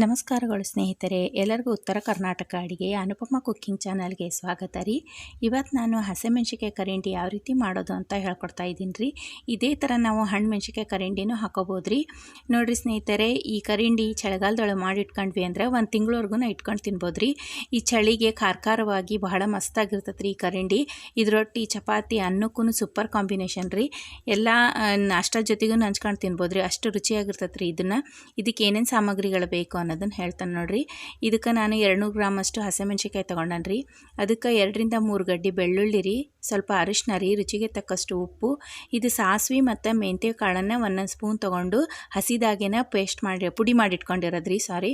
ನಮಸ್ಕಾರಗಳು ಸ್ನೇಹಿತರೆ, ಎಲ್ಲರಿಗೂ ಉತ್ತರ ಕರ್ನಾಟಕ ಅಡುಗೆಯ ಅನುಪಮ ಕುಕ್ಕಿಂಗ್ ಚಾನಲ್ಗೆ ಸ್ವಾಗತ ರೀ. ಇವತ್ತು ನಾನು ಹಸಿಮೆಣ್ಸಿಕಾಯಿ ಕರಿಂಡಿ ಯಾವ ರೀತಿ ಮಾಡೋದು ಅಂತ ಹೇಳ್ಕೊಡ್ತಾ ಇದ್ದೀನಿ ರೀ. ಇದೇ ಥರ ನಾವು ಹಣ್ಣು ಮೆಣ್ಸಿಕಾಯಿ ಕರಿಂಡಿನೂ ಹಾಕೋಬೋದು ರೀ. ನೋಡಿರಿ ಸ್ನೇಹಿತರೆ, ಈ ಕರಿಂಡಿ ಚಳಿಗಾಲದೊಳಗೆ ಮಾಡಿ ಇಟ್ಕೊಂಡ್ವಿ ಅಂದ್ರೆ ಒಂದು ತಿಂಗಳವರೆಗೂ ಇಟ್ಕೊಂಡು ತಿನ್ಬೋದು ರೀ. ಈ ಚಳಿಗೆ ಖಾರ ಖಾರವಾಗಿ ಬಹಳ ಮಸ್ತಾಗಿರ್ತೈತೆ ರೀ ಈ ಕರಿಂಡಿ. ಇದರೊಟ್ಟಿ ಚಪಾತಿ ಅನ್ನಕ್ಕೂ ಸೂಪರ್ ಕಾಂಬಿನೇಷನ್ ರೀ. ಎಲ್ಲ ನಾಷ್ಟ ಜೊತೆಗೂ ಹಂಚ್ಕೊಂಡು ತಿನ್ಬೋದು ರೀ. ಅಷ್ಟು ರುಚಿಯಾಗಿರ್ತೈತೆ ರೀ ಇದನ್ನು. ಇದಕ್ಕೆ ಏನೇನು ಸಾಮಗ್ರಿಗಳು ಬೇಕು ಅನ್ನೋದನ್ನು ಹೇಳ್ತಾನೆ ನೋಡ್ರಿ. ಇದಕ್ಕೆ ನಾನು ಎರಡುನೂರು ಗ್ರಾಮ್ ಅಷ್ಟು ಹಸಿಮೆಣ್ಸಿಕಾಯಿ ತೊಗೊಂಡಾನ ರೀ ಅದಕ್ಕೆ ಎರಡರಿಂದ ಮೂರು ಗಡ್ಡಿ ಬೆಳ್ಳುಳ್ಳಿ ರೀ, ಸ್ವಲ್ಪ ಅರಿಶಿನ ರೀ, ರುಚಿಗೆ ತಕ್ಕಷ್ಟು ಉಪ್ಪು, ಇದು ಸಾಸಿವೆ ಮತ್ತು ಮೆಂತ್ಯ ಕಾಳನ್ನು ಒಂದೊಂದು ಸ್ಪೂನ್ ತೊಗೊಂಡು ಹಸಿದಾಗೇನ ಪೇಸ್ಟ್ ಮಾಡಿ, ಪುಡಿ ಮಾಡಿ ಇಟ್ಕೊಂಡಿರೋದು ರೀ, ಸಾರಿ.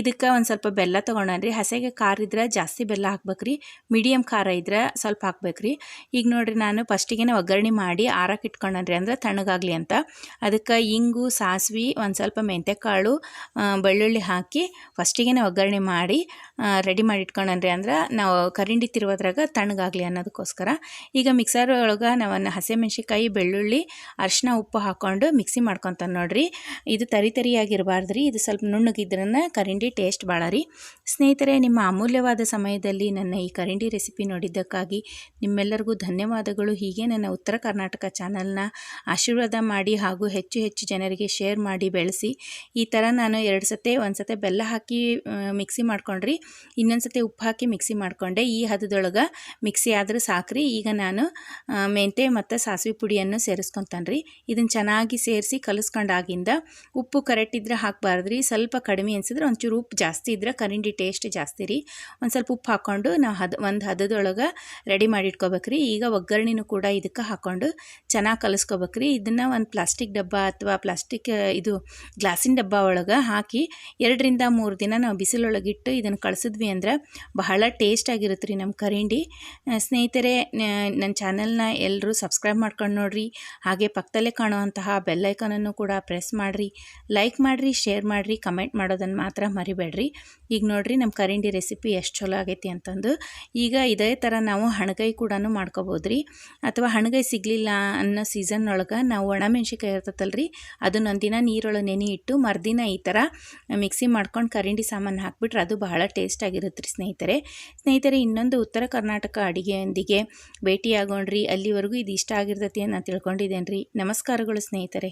ಇದಕ್ಕೆ ಒಂದು ಸ್ವಲ್ಪ ಬೆಲ್ಲ ತೊಗೊಂಡ್ರಿ ಹಸೆಗೆ ಖಾರ ಇದ್ರೆ ಜಾಸ್ತಿ ಬೆಲ್ಲ ಹಾಕ್ಬೇಕ್ರಿ. ಮೀಡಿಯಂ ಮೀಡಿಯಮ್ ಖಾರ ಇದ್ರೆ ಸ್ವಲ್ಪ ಹಾಕ್ಬೇಕ್ರಿ. ಈಗ ನೋಡಿರಿ ನಾನು ಫಸ್ಟಿಗೆ ಒಗ್ಗರಣೆ ಮಾಡಿ ಆರಕ್ಕೆ ಇಟ್ಕೊಂಡ್ರಿ ಅಂದ್ರೆ ತಣ್ಣಗಾಗಲಿ ಅಂತ. ಅದಕ್ಕೆ ಇಂಗು, ಸಾಸಿವೆ, ಒಂದು ಸ್ವಲ್ಪ ಮೆಂತ್ಯಕಾಳು ಬೆಳ್ಳುಳ್ಳಿ ಹಾಕಿ ಫಸ್ಟಿಗೆ ಒಗ್ಗರಣೆ ಮಾಡಿ ರೆಡಿ ಮಾಡಿ ಇಟ್ಕೊಂಡ್ರೆ ಅಂದ್ರೆ ನಾವು ಕರಿಂಡಿ ತಿರುವುದ್ರಾಗ ತಣ್ಣಗಾಗಲಿ ಅನ್ನೋದಕ್ಕೋಸ್ಕರ. ಈಗ ಮಿಕ್ಸರ್ ಒಳಗೆ ನಾವನ್ನು ಹಸಿಮೆಣ್ಸಿಕಾಯಿ ಬೆಳ್ಳುಳ್ಳಿ, ಅರಿಶಿನ ಉಪ್ಪು ಹಾಕ್ಕೊಂಡು ಮಿಕ್ಸಿ ಮಾಡ್ಕೊತಾನೆ ನೋಡ್ರಿ. ಇದು ತರಿ ತರಿಯಾಗಿರಬಾರ್ದು ರೀ ಇದು ಸ್ವಲ್ಪ ನುಣ್ಣಗಿದ್ರನ್ನ ಕರಿಂಡಿ ಟೇಸ್ಟ್ ಭಾಳ ರೀ. ಸ್ನೇಹಿತರೆ, ನಿಮ್ಮ ಅಮೂಲ್ಯವಾದ ಸಮಯದಲ್ಲಿ ನನ್ನ ಈ ಕರಿಂಡಿ ರೆಸಿಪಿ ನೋಡಿದ್ದಕ್ಕಾಗಿ ನಿಮ್ಮೆಲ್ಲರಿಗೂ ಧನ್ಯವಾದಗಳು. ಹೀಗೆ ನನ್ನ ಉತ್ತರ ಕರ್ನಾಟಕ ಚಾನಲ್ನ ಆಶೀರ್ವಾದ ಮಾಡಿ ಹಾಗೂ ಹೆಚ್ಚು ಹೆಚ್ಚು ಜನರಿಗೆ ಶೇರ್ ಮಾಡಿ ಬೆಳೆಸಿ. ಈ ಥರ ನಾನು ಎರಡು ಸತೆ ಸತಿ ಬೆಲ್ಲ ಹಾಕಿ ಮಿಕ್ಸಿ ಮಾಡ್ಕೊಂಡ್ರಿ. ಇನ್ನೊಂದು ಸತಿ ಉಪ್ಪು ಹಾಕಿ ಮಿಕ್ಸಿ ಮಾಡಿಕೊಂಡೆ. ಈ ಹದದೊಳಗೆ ಮಿಕ್ಸಿ ಆದ್ರೆ ಸಾಕ್ರಿ. ಈಗ ನಾನು ಮೆಂತೆ ಮತ್ತು ಸಾಸಿವೆ ಪುಡಿಯನ್ನು ಸೇರಿಸ್ಕೊತಾನೆ ರೀ ಇದನ್ನು ಚೆನ್ನಾಗಿ ಸೇರಿಸಿ ಕಲಿಸ್ಕೊಂಡಾಗಿಂದ ಉಪ್ಪು ಕರೆಕ್ಟ್ ಇದ್ರೆ ಹಾಕಬಾರ್ದು ರೀ ಸ್ವಲ್ಪ ಕಡಿಮೆ ಅನಿಸಿದ್ರೆ ಒಂಚೂರು ಉಪ್ಪು ಜಾಸ್ತಿ ಇದ್ರೆ ಕರಿಂಡಿ ಟೇಸ್ಟ್ ಜಾಸ್ತಿ ರೀ. ಒಂದು ಸ್ವಲ್ಪ ಉಪ್ಪು ಹಾಕ್ಕೊಂಡು ನಾವು ಹದ, ಒಂದು ಹದದೊಳಗೆ ರೆಡಿ ಮಾಡಿ ಇಟ್ಕೋಬೇಕ್ರಿ. ಈಗ ಒಗ್ಗರಣೆನೂ ಕೂಡ ಇದಕ್ಕೆ ಹಾಕ್ಕೊಂಡು ಚೆನ್ನಾಗಿ ಕಲಿಸ್ಕೋಬೇಕ್ರಿ. ಇದನ್ನು ಒಂದು ಪ್ಲಾಸ್ಟಿಕ್ ಡಬ್ಬ ಅಥವಾ ಪ್ಲಾಸ್ಟಿಕ್ ಇದು ಗ್ಲಾಸಿನ ಡಬ್ಬ ಒಳಗೆ ಹಾಕಿ ಎರಡರಿಂದ ಮೂರು ದಿನ ನಾವು ಬಿಸಿಲೊಳಗಿಟ್ಟು ಇದನ್ನು ಕಳಿಸಿದ್ವಿ ಅಂದ್ರೆ ಬಹಳ ಟೇಸ್ಟ್ ಆಗಿರುತ್ತೆ ರೀ ನಮ್ಮ ಕರಿಂಡಿ. ಸ್ನೇಹಿತರೆ ನನ್ನ ಚಾನಲ್ನ ಎಲ್ಲರೂ ಸಬ್ಸ್ಕ್ರೈಬ್ ಮಾಡ್ಕೊಂಡು ನೋಡಿರಿ. ಹಾಗೆ ಪಕ್ಕದಲ್ಲೇ ಕಾಣುವಂತಹ ಬೆಲ್ಲೈಕನನ್ನು ಕೂಡ ಪ್ರೆಸ್ ಮಾಡಿರಿ. ಲೈಕ್ ಮಾಡಿರಿ, ಶೇರ್ ಮಾಡಿರಿ, ಕಮೆಂಟ್ ಮಾಡೋದನ್ನು ಮಾತ್ರ ಮರಿಬೇಡ್ರಿ. ಈಗ ನೋಡಿರಿ ನಮ್ಮ ಕರಿಂಡಿ ರೆಸಿಪಿ ಎಷ್ಟು ಚಲೋ ಆಗೈತಿ ಅಂತಂದು. ಈಗ ಇದೇ ಥರ ನಾವು ಹಣಗೈ ಕೂಡ ಮಾಡ್ಕೋಬೋದು ರೀ ಅಥವಾ ಹಣಗೈ ಸಿಗಲಿಲ್ಲ ಅನ್ನೋ ಸೀಸನ್ ಒಳಗೆ ನಾವು ಒಣಮೆಣ್ಸಿಕಾಯಿ ಇರ್ತೈತಲ್ರಿ, ಅದನ್ನೊಂದಿನ ನೀರೊಳಗೆ ನೆನೆ ಇಟ್ಟು ಮರುದಿನ ಈ ಥರ ಮಿಕ್ಸಿ ಮಾಡ್ಕೊಂಡು ಕರಿಂಡಿ ಸಾಮಾನು ಹಾಕಿಬಿಟ್ರೆ ಅದು ಬಹಳ ಟೇಸ್ಟಾಗಿರುತ್ತೆ ರೀ ಸ್ನೇಹಿತರೆ. ಸ್ನೇಹಿತರೆ, ಇನ್ನೊಂದು ಉತ್ತರ ಕರ್ನಾಟಕ ಅಡುಗೆಯೊಂದಿಗೆ ಭೇಟಿಯಾಗೋಣ್ರಿ. ಅಲ್ಲಿವರೆಗೂ ಇದು ಇಷ್ಟ ಆಗಿರ್ತೈತಿ ಅಂತ ತಿಳ್ಕೊಂಡಿದ್ದೇನೆ ರೀ ನಮಸ್ಕಾರಗಳು ಸ್ನೇಹಿತರೆ.